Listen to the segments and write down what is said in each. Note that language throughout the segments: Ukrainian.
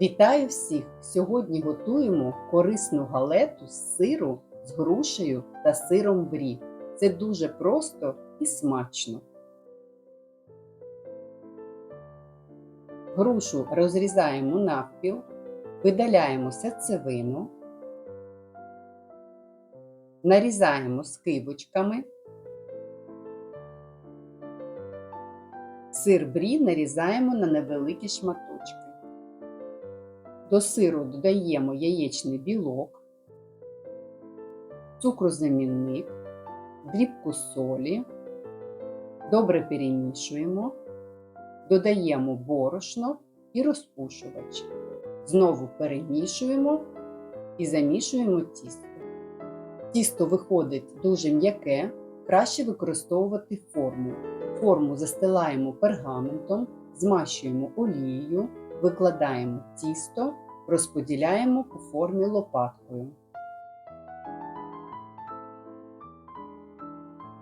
Вітаю всіх! Сьогодні готуємо корисну галету з сиру з грушею та сиром брі. Це дуже просто і смачно. Грушу розрізаємо навпіл, видаляємо серцевину, нарізаємо скибочками. Сир брі нарізаємо на невеликі шматочки. До сиру додаємо яєчний білок, цукрозамінник, дрібку солі, добре перемішуємо, додаємо борошно і розпушувач. Знову перемішуємо і замішуємо тісто. Тісто виходить дуже м'яке, краще використовувати форму. Форму застилаємо пергаментом, змащуємо олією, викладаємо тісто, розподіляємо по формі лопаткою.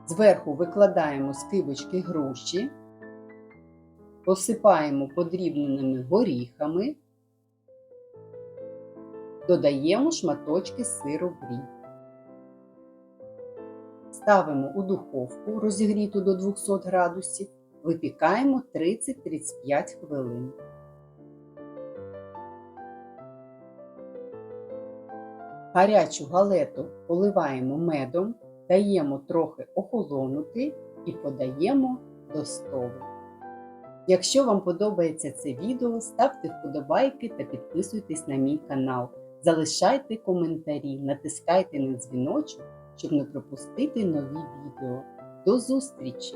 Зверху викладаємо скибочки груші, посипаємо подрібненими горіхами, додаємо шматочки сиру брі. Ставимо у духовку розігріту до 200 градусів, випікаємо 30-35 хвилин. Гарячу галету поливаємо медом, даємо трохи охолонути і подаємо до столу. Якщо вам подобається це відео, ставте вподобайки та підписуйтесь на мій канал. Залишайте коментарі, натискайте на дзвіночок, щоб не пропустити нові відео. До зустрічі!